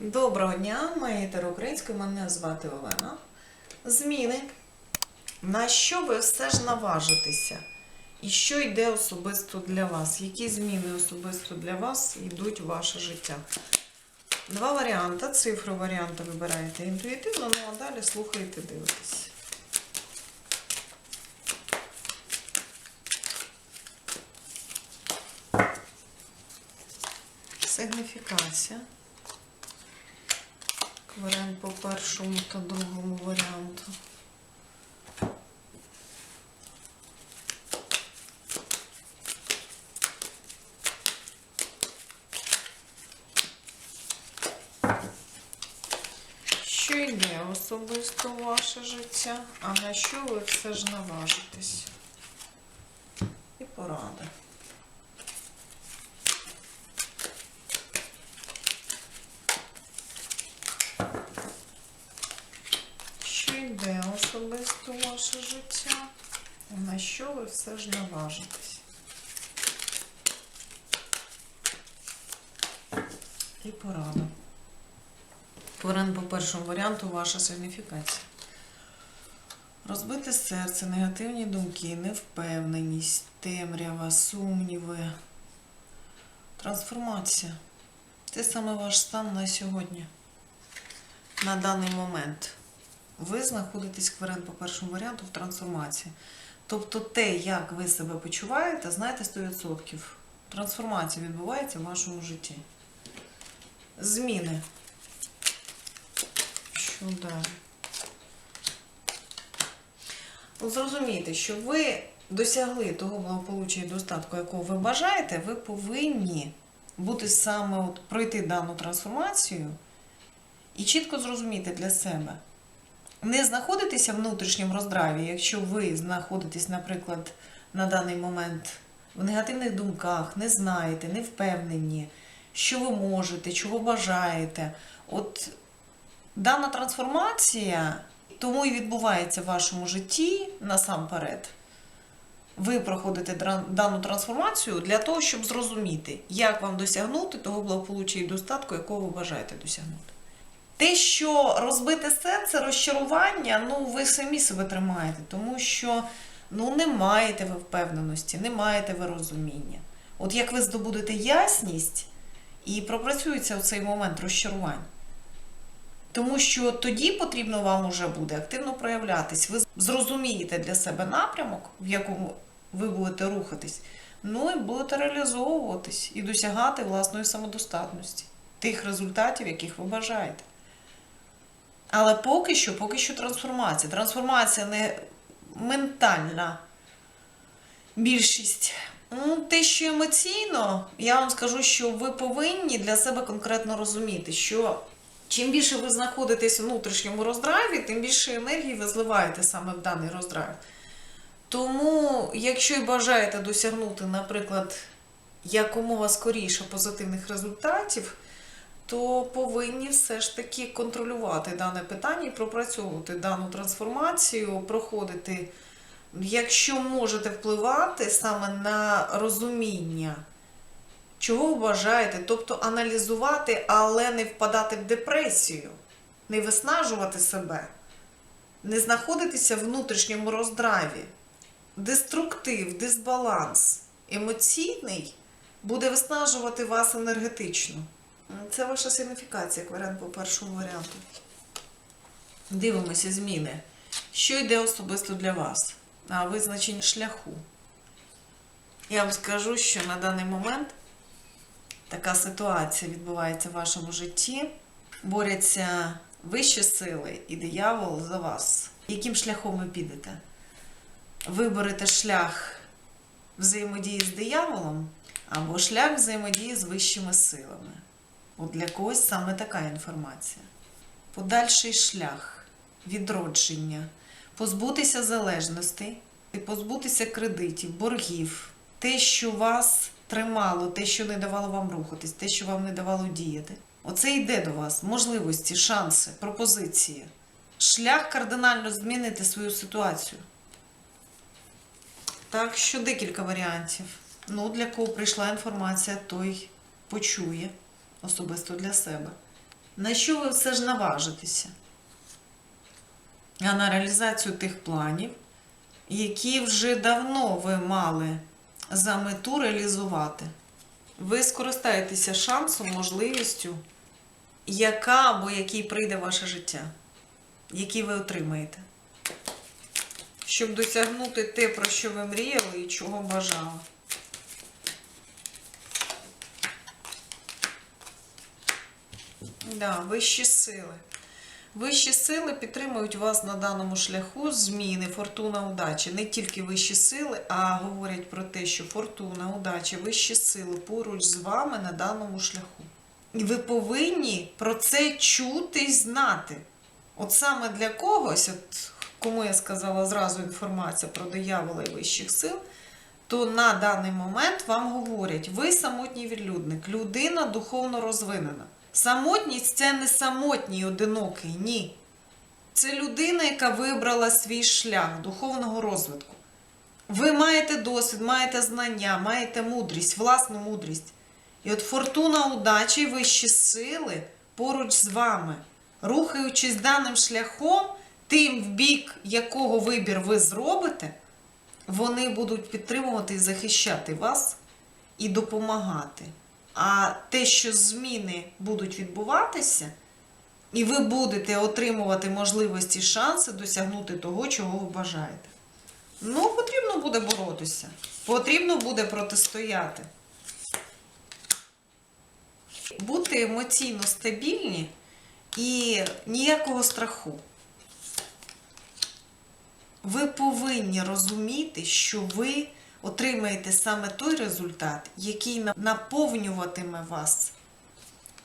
Доброго дня, маєтер українською, мене звати Олена. Зміни. На що ви все ж наважитеся? І що йде особисто для вас? Які зміни особисто для вас йдуть у ваше життя? Два варіанти. Цифру варіанту вибираєте інтуїтивно, ну а далі слухаєте, дивитесь. Сигніфікація. Варіант по першому та другому варіанту. Що йде особисто у ваше життя, а на що ви все ж наважитесь? І поради. Що йде особисто ваше життя? На що ви все ж наважитесь? І порада. Поран по першому варіанту ваша сигніфікація. Розбите серце, негативні думки, невпевненість, темрява, сумніви, трансформація. Це саме ваш стан на сьогодні, на даний момент. Ви знаходитесь кварен по першому варіанту в трансформації. Тобто те, як ви себе почуваєте, знаєте 100%. Трансформація відбувається в вашому житті. Зміни. Що далі? Зрозумійте, що ви досягли того благополуччя і достатку, якого ви бажаєте, ви повинні бути саме от, пройти дану трансформацію і чітко зрозуміти для себе. Не знаходитися в внутрішньому роздраві, якщо ви знаходитесь, наприклад, на даний момент в негативних думках, не знаєте, не впевнені, що ви можете, чого бажаєте. От дана трансформація тому і відбувається в вашому житті насамперед. Ви проходите дану трансформацію для того, щоб зрозуміти, як вам досягнути того благополуччя і достатку, якого ви бажаєте досягнути. Те, що розбите серце, розчарування, ну ви самі себе тримаєте, тому що ну, не маєте ви впевненості, не маєте ви розуміння. От як ви здобудете ясність і пропрацюється цей момент розчарувань. Тому що тоді потрібно вам уже буде активно проявлятись. Ви зрозумієте для себе напрямок, в якому ви будете рухатись, ну і будете реалізовуватись і досягати власної самодостатності, тих результатів, яких ви бажаєте. Але поки що, поки що трансформація. Трансформація не ментальна більшість. Ну, те, що емоційно, я вам скажу, що ви повинні для себе конкретно розуміти, що чим більше ви знаходитесь у внутрішньому роздраві, тим більше енергії ви зливаєте саме в даний роздрав. Тому, якщо і бажаєте досягнути, наприклад, якомога скоріше позитивних результатів, то повинні все ж таки контролювати дане питання і пропрацьовувати дану трансформацію, проходити, якщо можете впливати саме на розуміння, чого ви бажаєте, тобто аналізувати, але не впадати в депресію, не виснажувати себе, не знаходитися в внутрішньому роздраві. Деструктив, дисбаланс емоційний буде виснажувати вас енергетично. Це ваша сигніфікація, як по першому варіанту. Дивимося зміни. Що йде особисто для вас? На визначення шляху. Я вам скажу, що на даний момент така ситуація відбувається в вашому житті. Борються вищі сили і диявол за вас. Яким шляхом ви підете? Виберете шлях взаємодії з дияволом або шлях взаємодії з вищими силами. От для когось саме така інформація. Подальший шлях, відродження, позбутися залежностей, позбутися кредитів, боргів, те, що вас тримало, те, що не давало вам рухатись, те, що вам не давало діяти. Оце йде до вас можливості, шанси, пропозиції. Шлях кардинально змінити свою ситуацію. Так що декілька варіантів. Ну, для кого прийшла інформація, той почує особисто для себе. на що ви все ж наважитеся? А на реалізацію тих планів, які вже давно ви мали за мету реалізувати. Ви скористаєтеся шансом, можливістю, яка або який прийде ваше життя, який ви отримаєте. Щоб досягнути те, про що ви мріяли і чого бажали. Да, вищі сили. Вищі сили підтримують вас на даному шляху зміни, фортуна, удачі. Не тільки вищі сили, а говорять про те, що фортуна, удача, вищі сили поруч з вами на даному шляху. І ви повинні про це чути і знати. От саме для когось, от кому я сказала зразу інформація про диявола і вищих сил, то на даний момент вам говорять, ви самотній відлюдник, людина духовно розвинена. Самотність це не самотній одинокий, ні. Це людина, яка вибрала свій шлях духовного розвитку. Ви маєте досвід, маєте знання, маєте мудрість, власну мудрість. І от фортуна удачі, вищі сили поруч з вами, рухаючись даним шляхом, тим, в бік якого вибір ви зробите, вони будуть підтримувати і захищати вас і допомагати. А те, що зміни будуть відбуватися, і ви будете отримувати можливості, шанси досягнути того, чого ви бажаєте. Ну, потрібно буде боротися, потрібно буде протистояти. Бути емоційно стабільні і ніякого страху. Ви повинні розуміти, що ви отримаєте саме той результат, який на- наповнюватиме вас.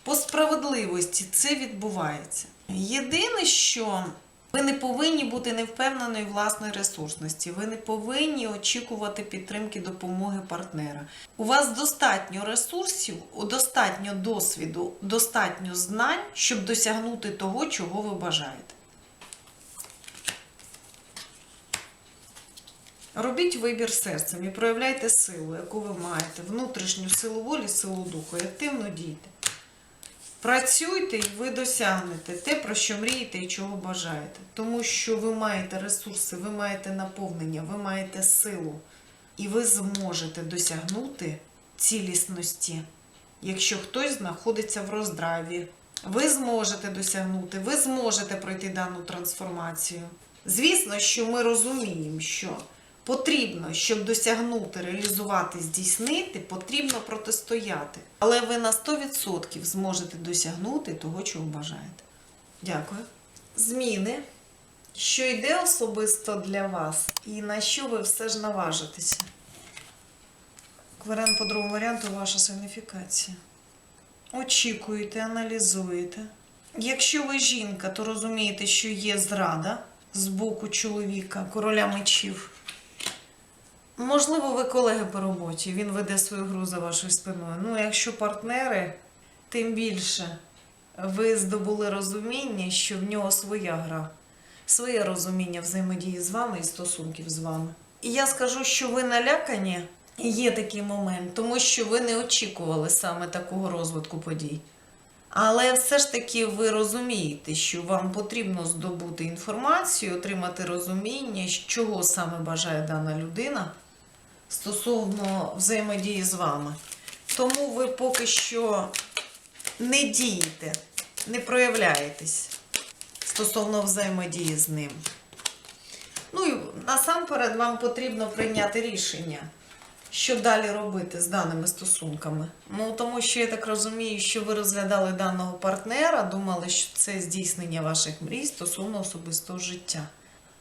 По справедливості це відбувається. Єдине, що ви не повинні бути невпевненою власної ресурсності, ви не повинні очікувати підтримки допомоги партнера. У вас достатньо ресурсів, достатньо досвіду, достатньо знань, щоб досягнути того, чого ви бажаєте. Робіть вибір серцем і проявляйте силу, яку ви маєте, внутрішню силу волі, силу духу, і активно дійте. Працюйте і ви досягнете те, про що мрієте і чого бажаєте. Тому що ви маєте ресурси, ви маєте наповнення, ви маєте силу. І ви зможете досягнути цілісності, якщо хтось знаходиться в роздраві. Ви зможете досягнути, ви зможете пройти дану трансформацію. Звісно, що ми розуміємо, що потрібно, щоб досягнути, реалізувати, здійснити, потрібно протистояти. Але ви на 100% зможете досягнути того, чого бажаєте. Дякую. Зміни, що йде особисто для вас, і на що ви все ж наважитеся. Варіант по другому варіанту ваша сигніфікація. Очікуєте, аналізуєте. Якщо ви жінка, то розумієте, що є зрада з боку чоловіка, короля мечів. Можливо, ви колеги по роботі, він веде свою гру за вашою спиною. Ну, якщо партнери, тим більше ви здобули розуміння, що в нього своя гра, своє розуміння взаємодії з вами і стосунків з вами. І я скажу, що ви налякані, є такий момент, тому що ви не очікували саме такого розвитку подій. Але все ж таки ви розумієте, що вам потрібно здобути інформацію, отримати розуміння, чого саме бажає дана людина стосовно взаємодії з вами. Тому ви поки що не дієте, не проявляєтесь стосовно взаємодії з ним. Ну і насамперед вам потрібно прийняти рішення, що далі робити з даними стосунками. Ну, тому що я так розумію, що ви розглядали даного партнера, думали, що це здійснення ваших мрій стосовно особистого життя.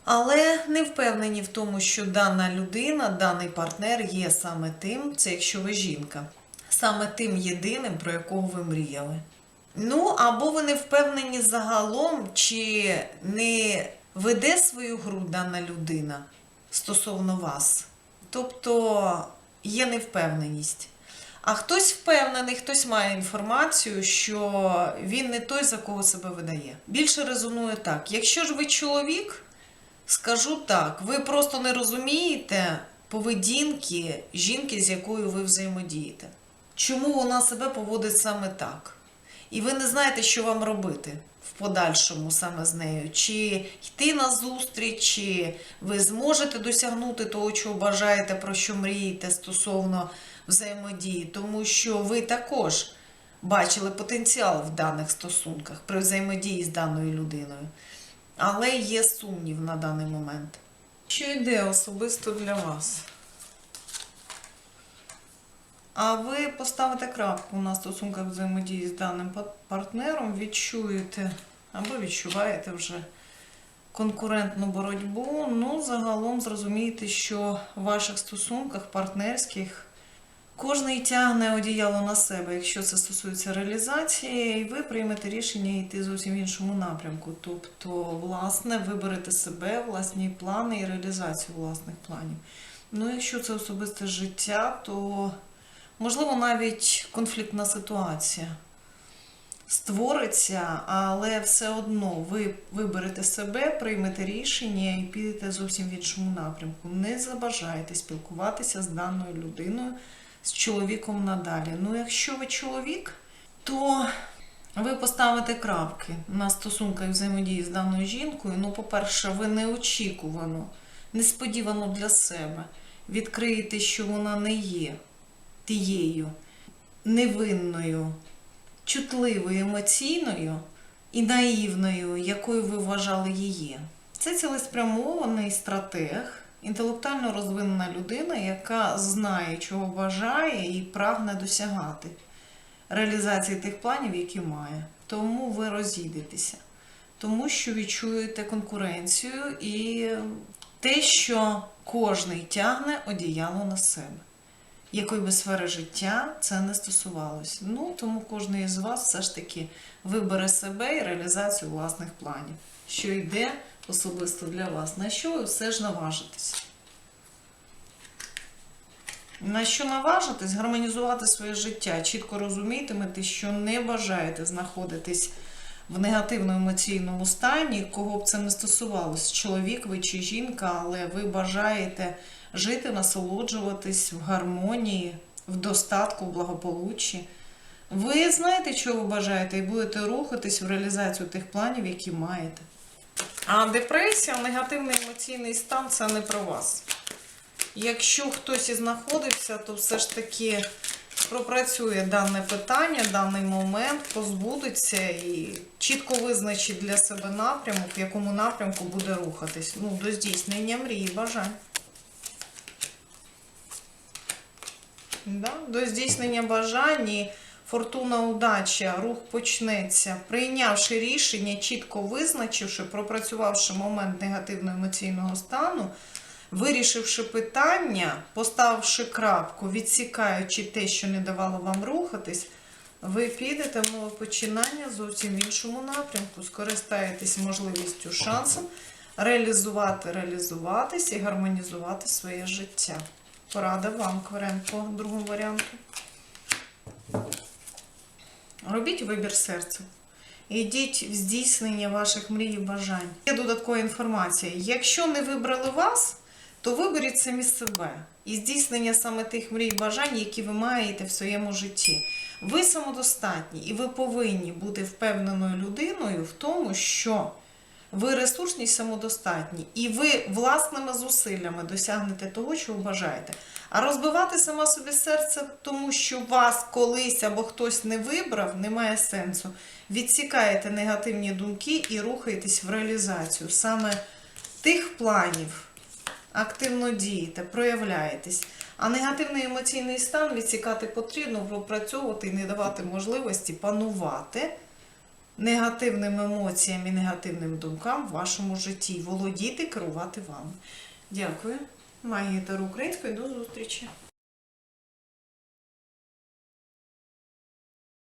Але не впевнені в тому, що дана людина, даний партнер є саме тим, це якщо ви жінка, саме тим єдиним, про якого ви мріяли. Ну, або ви не впевнені загалом, чи не веде свою гру дана людина стосовно вас. Тобто є невпевненість. А хтось впевнений, хтось має інформацію, що він не той, за кого себе видає. Більше резонує так: якщо ж ви чоловік, скажу так, ви просто не розумієте поведінки жінки, з якою ви взаємодієте. Чому вона себе поводить саме так? І ви не знаєте, що вам робити в подальшому саме з нею. Чи йти на зустріч, чи ви зможете досягнути того, чого бажаєте, про що мрієте стосовно взаємодії, тому що ви також бачили потенціал в даних стосунках при взаємодії з даною людиною. Але є сумнів на даний момент. Що йде особисто для вас? А ви поставите крапку на стосунках взаємодії з даним партнером, відчуєте або відчуваєте вже конкурентну боротьбу. Ну, загалом зрозумієте, що в ваших стосунках партнерських кожний тягне одіяло на себе, якщо це стосується реалізації, і ви приймете рішення йти зовсім в іншому напрямку. Тобто, власне, виберете себе, власні плани і реалізацію власних планів. Ну, якщо це особисте життя, то можливо навіть конфліктна ситуація створиться, але все одно ви виберете себе, приймете рішення і підете зовсім в іншому напрямку. Не забажайте спілкуватися з даною людиною, з чоловіком надалі. Ну, якщо ви чоловік, то ви поставите крапки на стосунках взаємодії з даною жінкою. Ну, по-перше, ви неочікувано, несподівано для себе відкриєте, що вона не є тією невинною, чутливою, емоційною і наївною, якою ви вважали її. Це цілеспрямований стратег, інтелектуально розвинена людина, яка знає, чого бажає і прагне досягати реалізації тих планів, які має. Тому ви розійдетеся, тому що відчуєте конкуренцію і те, що кожний тягне одіяло на себе якої би сфери життя це не стосувалося. Ну, тому кожен із вас все ж таки вибере себе і реалізацію власних планів, що йде особисто для вас, на що все ж наважитесь. На що наважитись? Гармонізувати своє життя, чітко розумітимете, що не бажаєте знаходитись в негативному емоційному стані, кого б це не стосувалось, чоловік ви чи жінка, але ви бажаєте жити, насолоджуватись в гармонії, в достатку, в благополуччі. Ви знаєте, чого ви бажаєте, і будете рухатись в реалізацію тих планів, які маєте. А депресія, негативний емоційний стан це не про вас. Якщо хтось і знаходився, то все ж таки пропрацює дане питання, даний момент, позбудеться і чітко визначить для себе напрямок, в якому напрямку буде рухатись. Ну, до здійснення мрії, бажань. Да? До здійснення бажань, і фортуна, удача, рух почнеться, прийнявши рішення, чітко визначивши, пропрацювавши момент негативного емоційного стану, вирішивши питання, поставивши крапку, відсікаючи те, що не давало вам рухатись, ви підете в нове починання зовсім в іншому напрямку, скористаєтесь можливістю, шансом реалізувати, реалізуватись і гармонізувати своє життя. Порада вам, Кварен, другому варіанту. Робіть вибір серцем. Ідіть в здійснення ваших мрій і бажань. Є додаткова інформація. Якщо не вибрали вас, то виберіть самі себе і здійснення саме тих мрій і бажань, які ви маєте в своєму житті. Ви самодостатні і ви повинні бути впевненою людиною в тому, що ви ресурсні і самодостатні, і ви власними зусиллями досягнете того, чого бажаєте. А розбивати сама собі серце, тому що вас колись або хтось не вибрав, немає сенсу. Відсікаєте негативні думки і рухаєтесь в реалізацію саме тих планів. Активно дієте, проявляєтесь. А негативний емоційний стан відсікати потрібно, пропрацьовувати і не давати можливості панувати негативним емоціям і негативним думкам в вашому житті. Володіти, керувати вами. Дякую. Магія Таро Української. До зустрічі!